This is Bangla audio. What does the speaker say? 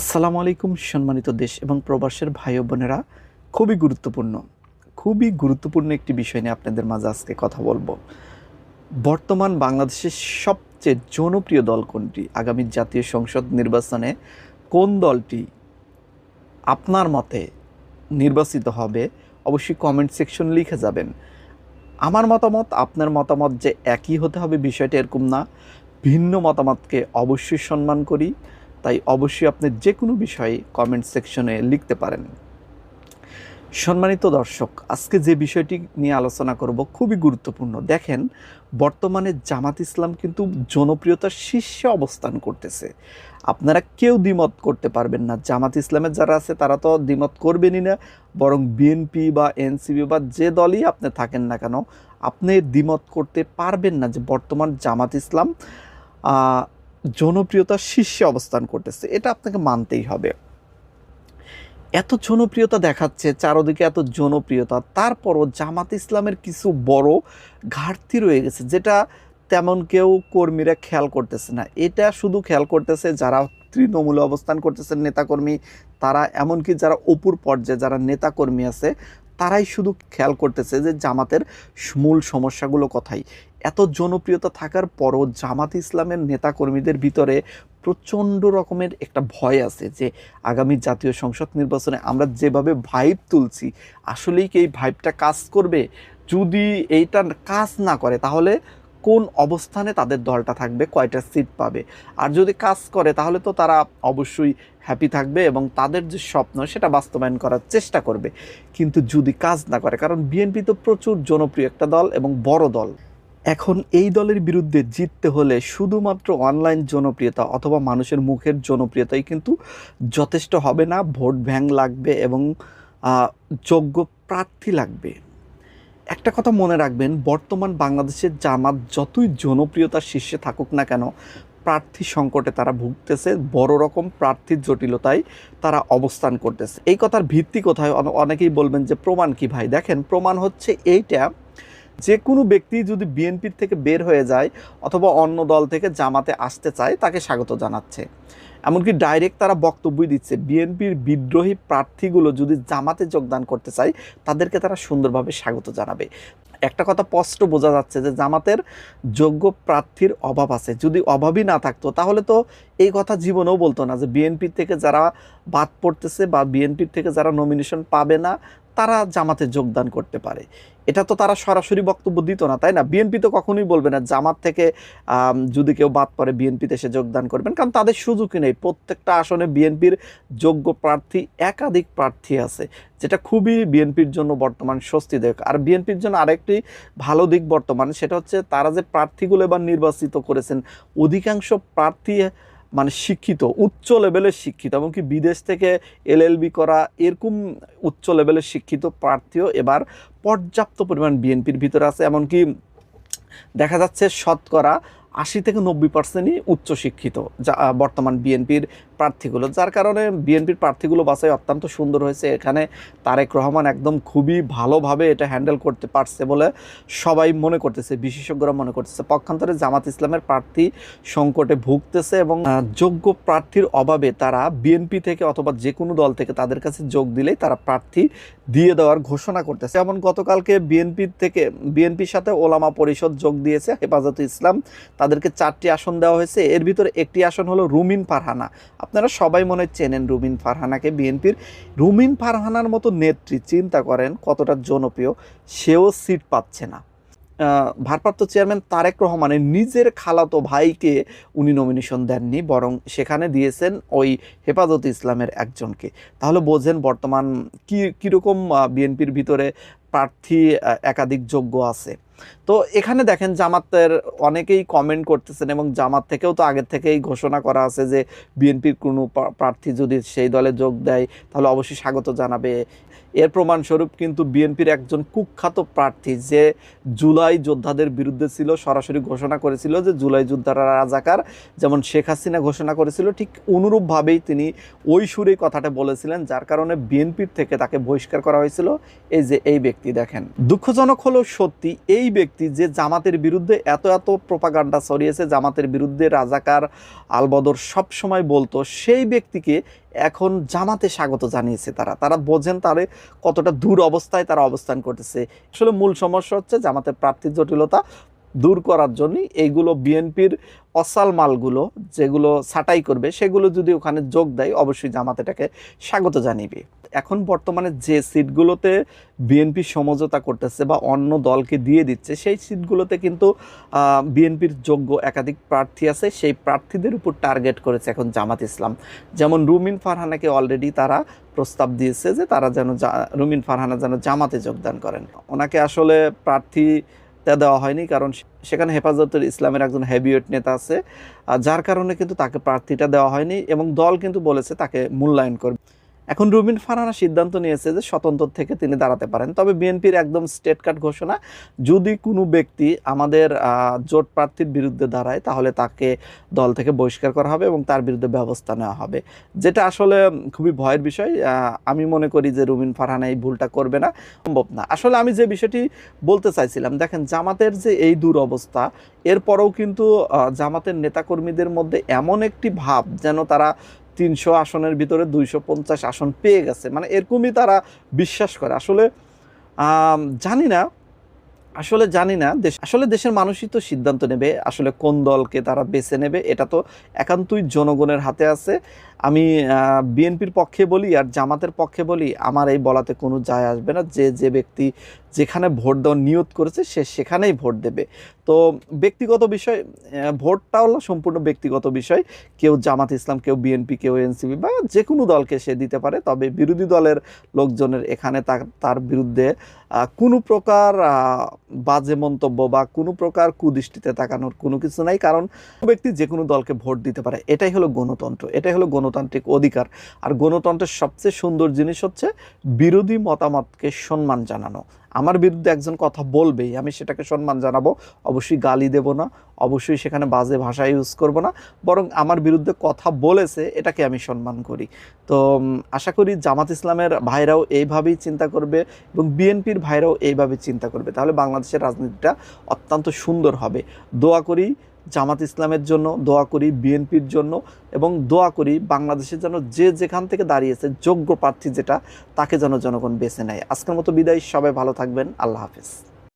আসসালামু আলাইকুম, সম্মানিত দেশ এবং প্রবাসের ভাই বোনেরা। খুবই গুরুত্বপূর্ণ খুবই গুরুত্বপূর্ণ একটি বিষয় নিয়ে আপনাদের মাঝে আজকে কথা বলব। বর্তমান বাংলাদেশের সবচেয়ে জনপ্রিয় দল কোনটি? আগামী জাতীয় সংসদ নির্বাচনে কোন দলটি আপনার মতে নির্বাচিত হবে? অবশ্যই কমেন্ট সেকশন লিখে যাবেন। আমার মতামত, আপনার মতামত যে একই হতে হবে বিষয়টা এরকম না। ভিন্ন মতামতকে অবশ্যই সম্মান করি। তাই অবশ্যই আপনি যে কোনো বিষয়ে কমেন্ট সেকশনে লিখতে পারেন। সম্মানিত দর্শক, আজকে যে বিষয়টি নিয়ে আলোচনা করব খুবই গুরুত্বপূর্ণ। দেখেন, বর্তমানে জামাত ইসলাম কিন্তু জনপ্রিয়তার শীর্ষে অবস্থান করতেছে। আপনারা কেউ দ্বিমত করতে পারবেন না। জামাত ইসলামের যারা আছে, তারা তো দ্বিমত করবেনই না। বরং বিএনপি বা এনসিবি বা যে দলই আপনি থাকেন না কেন, আপনি দ্বিমত করতে পারবেন না যে বর্তমান জামাত ইসলাম জনপ্রিয়তার শীর্ষে অবস্থান করতেছে, এটা আপনাকে মানতেই হবে। এত জনপ্রিয়তা দেখাচ্ছে, চারদিকে এত জনপ্রিয়তা, তারপরও জামাত ইসলামের কিছু বড় ঘাটতি রয়ে গেছে, যেটা তেমন কেউ কর্মীরা খেয়াল করতেছে না। এটা শুধু খেয়াল করতেছে যারা তৃণমূলে অবস্থান করতেছেন নেতাকর্মী, তারা এমনকি যারা অপুর পর্যায়ে যারা নেতাকর্মী আছে, তারাই শুধু খেয়াল করতেছে যে জামাতের মূল সমস্যাগুলো কথাই এত জনপ্রিয়তা থাকার পরও জামাত ইসলামের নেতাকর্মীদের ভিতরে প্রচণ্ড রকমের একটা ভয় আছে যে আগামী জাতীয় সংসদ নির্বাচনে আমরা যেভাবে ভাইব তুলছি, আসলেই কি এই ভাইবটা কাজ করবে? যদি এইটা কাজ না করে, তাহলে কোন অবস্থানে তাদের দলটা থাকবে, কয়টা সিট পাবে? আর যদি কাজ করে, তাহলে তো তারা অবশ্যই হ্যাপি থাকবে এবং তাদের যে স্বপ্ন, সেটা বাস্তবায়ন করার চেষ্টা করবে। কিন্তু যদি কাজ না করে, কারণ বিএনপি তো প্রচুর জনপ্রিয় একটা দল এবং বড় দল। এখন এই দলের বিরুদ্ধে জিততে হলে শুধুমাত্র অনলাইন জনপ্রিয়তা অথবা মানুষের মুখের জনপ্রিয়তাই কিন্তু যথেষ্ট হবে না। ভোট ব্যাংক লাগবে এবং যোগ্য প্রার্থী লাগবে। একটা কথা মনে রাখবেন, বর্তমান বাংলাদেশের জামাত যতই জনপ্রিয়তার শীর্ষে থাকুক না কেন, প্রার্থী সংকটে তারা ভুগতেছে, বড় রকম প্রার্থীর জটিলতায় তারা অবস্থান করতেছে। এই কথার ভিত্তি কোথায়? অনেকেই বলবেন যে, প্রমাণ কি ভাই? দেখেন, প্রমাণ হচ্ছে এইটা যে কোনো ব্যক্তি যদি বিএনপির থেকে বের হয়ে যায় অথবা অন্য দল থেকে জামাতে আসতে চায়, তাকে স্বাগত জানাচ্ছে। এমনকি ডাইরেক্ট তারা বক্তব্যই দিচ্ছে, বিএনপির বিদ্রোহী প্রার্থীগুলো যদি জামাতে যোগদান করতে চায়, তাদেরকে তারা সুন্দরভাবে স্বাগত জানাবে। একটা কথা স্পষ্ট বোঝা যাচ্ছে যে জামাতের যোগ্য প্রার্থীর অভাব আছে। যদি অভাবই না থাকতো, তাহলে তো এই কথা জীবনেও বলতো না যে বিএনপির থেকে যারা বাদ পড়তেছে বা বিএনপির থেকে যারা নমিনেশন পাবে না তারা জামাতে যোগদান করতে পারে। এটা তো তারা সরাসরি বক্তব্য দিত না, তাই না? বিএনপি তো কখনোই বলবে না, জামাত থেকে যদি কেউ বাদ পড়ে বিএনপিতে এসে যোগদান করবেন। কারণ তাদের সুযোগই নেই। প্রত্যেকটা আসনে বিএনপির যোগ্য প্রার্থী, একাধিক প্রার্থী আছে, যেটা খুবই বিএনপির জন্য বর্তমান স্বস্তিদায়ক। আর বিএনপির জন্য আরেকটি ভালো দিক বর্তমান, সেটা হচ্ছে তারা যে প্রার্থীগুলো এবার নির্বাচিত করেছেন, অধিকাংশ প্রার্থী মানে শিক্ষিত, উচ্চ লেভেলের শিক্ষিত এমনকি বিদেশ থেকে এলএলবি করা এরকম উচ্চ লেভেলের শিক্ষিত প্রার্থীও এবার পর্যাপ্ত পরিমাণ বিএনপির ভিতরে আছে। এমনকি দেখা যাচ্ছে শতকরা আশি থেকে নব্বই পার্সেন্টই উচ্চশিক্ষিত যা বর্তমান বিএনপির প্রার্থীগুলো। যার কারণে বিএনপির প্রার্থীগুলো বাছাই অত্যন্ত সুন্দর হয়েছে। এখানে তারেক রহমান একদম খুবই ভালোভাবে এটা হ্যান্ডেল করতে পারছে বলে সবাই মনে করতেছে, বিশেষজ্ঞরা মনে করতেছে। পক্ষান্তরে জামাত ইসলামের প্রার্থী সংকটে ভুগতেছে এবং যোগ্য প্রার্থীর অভাবে তারা বিএনপি থেকে অথবা যে কোনো দল থেকে তাদের কাছে যোগ দিলেই তারা প্রার্থী দিয়ে দেওয়ার ঘোষণা করতেছে। যেমন গতকালকে বিএনপির থেকে, বিএনপির সাথে ওলামা পরিষদ যোগ দিয়েছে, হেফাজত ইসলাম। তাদেরকে চারটি আসন দেওয়া হয়েছে। এর ভিতরে একটি আসন হলো রুমিন ফারহানা। আপনারা সবাই মনে চেনেন রুমিন ফারহানাকে বিএনপির। রুমিন ফারহানার মতো নেত্রী চিন্তা করেন কতটা জনপ্রিয়, সেও সিট পাচ্ছে না। ভারপ্রাপ্ত চেয়ারম্যান তারেক রহমানের নিজের খালাতো ভাইকে উনি নমিনেশন দেননি, বরং সেখানে দিয়েছেন ওই হেফাজত ইসলামের একজনকে। তাহলে বোঝেন বর্তমান কী, কীরকম বিএনপির ভিতরে প্রার্থী একাধিক যোগ্য আছে। তো এখানে দেখেন জামাতের অনেকেই কমেন্ট করতেছেন এবং জামাত থেকেও তো আগের থেকেই ঘোষণা করা আছে যে বিএনপির কোনো প্রার্থী যদি সেই দলে যোগ দেয়, তাহলে অবশ্যই স্বাগত জানাবে। এর প্রমাণস্বরূপ কিন্তু বিএনপির একজন কুখ্যাত প্রার্থী যে জুলাই যোদ্ধাদের বিরুদ্ধে ছিল, সরাসরি ঘোষণা করেছিল যে জুলাই যোদ্ধারা রাজাকার, যেমন শেখ হাসিনা ঘোষণা করেছিল, ঠিক অনুরূপভাবেই তিনি ওই সুরেই কথাটা বলেছিলেন, যার কারণে বিএনপির থেকে তাকে বহিষ্কার করা হয়েছিল। এই যে এই ব্যক্তি দেখেন। দুঃখজনক হলো সত্যি, এই ব্যক্তি যে জামাতের বিরুদ্ধে এত এত প্রপাগান্ডা ছড়িয়েছে, জামাতের বিরুদ্ধে রাজাকার আলবদর সব সময় বলতো, সেই ব্যক্তিকে এখন জামাতে স্বাগত জানিয়েছে তারা। তারা বোঝেন তারে কতটা দূর অবস্থায় তারা অবস্থান করতেছে। আসলে মূল সমস্যা হচ্ছে জামাতের প্রার্থীর জটিলতা দূর করার জন্য এইগুলো বিএনপির অসাল মালগুলো যেগুলো ছাঁটাই করবে, সেগুলো যদি ওখানে যোগ দেয়, অবশ্যই জামাতেটাকে স্বাগত জানিবে। এখন বর্তমানে যে সিটগুলোতে বিএনপি সমঝোতা করতেছে বা অন্য দলকে দিয়ে দিচ্ছে, সেই সিটগুলোতে কিন্তু বিএনপির যোগ্য একাধিক প্রার্থী আছে, সেই প্রার্থীদের উপর টার্গেট করেছে এখন জামাত ইসলাম। যেমন রুমিন ফারহানাকে অলরেডি তারা প্রস্তাব দিয়েছে যে তারা যেন রুমিন ফারহানা যেন জামাতে যোগদান করেন। ওনাকে আসলে প্রার্থী তা দেওয়া হয়নি, কারণ সেখানে হেফাজতের ইসলামের একজন হেভিওয়েট নেতা আছে যার কারণে কিন্তু তাকে প্রার্থীটা দেওয়া হয়নি এবং দল কিন্তু বলেছে তাকে মূল্যায়ন করবে। এখন রুবিন ফারহানা সিদ্ধান্ত নিয়েছে যে স্বতন্ত্র থেকে তিনি দাঁড়াতে পারেন। তবে বিএনপির একদম স্টেট কার্ড ঘোষণা, যদি কোনো ব্যক্তি আমাদের জোট প্রার্থীর বিরুদ্ধে দাঁড়ায়, তাহলে তাকে দল থেকে বহিষ্কার করা হবে এবং তার বিরুদ্ধে ব্যবস্থা নেওয়া হবে। যেটা আসলে খুবই ভয়ের বিষয়। আমি মনে করি যে রুবিন ফারহানা এই ভুলটা করবে না, সম্ভব না। আসলে আমি যে বিষয়টি বলতে চাইছিলাম, দেখেন জামাতের যে এই দুরবস্থা, এরপরেও কিন্তু জামাতের নেতাকর্মীদের মধ্যে এমন একটি ভাব যেন তারা তিনশো আসনের ভিতরে দুইশো পঞ্চাশ আসন পেয়ে গেছে। মানে এরকমই তারা বিশ্বাস করে। আসলে জানি না। আসলে জানি না। দেশ, আসলে দেশের মানুষই তো সিদ্ধান্ত নেবে আসলে কোন দলকে তারা বেছে নেবে। এটা তো একান্তই জনগণের হাতে আছে। আমি বিএনপির পক্ষে বলি আর জামাতের পক্ষে বলি, আমার এই বলাতে কোনো যায় আসবে না। যে যে ব্যক্তি যেখানে ভোট দেওয়ার নিয়ত করেছে, সে সেখানেই ভোট দেবে। তো ব্যক্তিগত বিষয় ভোটটা হলো সম্পূর্ণ ব্যক্তিগত বিষয়। কেউ জামাত ইসলাম, কেউ বিএনপি কেউ এনসিপি বা যে কোনো দলকে সে দিতে পারে, তবে বিরোধী দলের লোকজনের এখানে তার বিরুদ্ধে কোনো প্রকার বাজে মন্তব্য বা কোনো প্রকার কুদৃষ্টিতে তাকানোর কোনো কিছু নাই, কারণ ব্যক্তি যে কোনো দলকে ভোট দিতে পারে। এটাই হলো গণতন্ত্র, এটাই হলো গণতান্ত্রিক অধিকার। আর গণতন্ত্রের সবচেয়ে সুন্দর জিনিস হচ্ছে বিরোধী মতামতকে সম্মান জানানো। আমার বিরুদ্ধে একজন কথা বলবেই, আমি সেটাকে সম্মান জানাব। অবশ্যই গালি দেব না, অবশ্যই সেখানে বাজে ভাষা ইউজ করব না, বরং আমার বিরুদ্ধে কথা বলেছে, এটাকে আমি সম্মান করি। তো আশা করি জামাত ইসলামের ভাইরাও এইভাবেই চিন্তা করবে এবং বিএনপির ভাইরাও এইভাবে চিন্তা করবে। তাহলে বাংলাদেশের রাজনীতিটা অত্যন্ত সুন্দর হবে। দোয়া করি জামাত ইসলামের জন্য দোয়া করি, বিএনপির জন্য, এবং দোয়া করি বাংলাদেশের যেন যে যেখান থেকে দাঁড়িয়েছে, যোগ্য প্রার্থী যেটা, তাকে যেন জনগণ বেছে নেয়। আজকের মতো বিদায়, সবাই ভালো থাকবেন, আল্লাহ হাফিজ।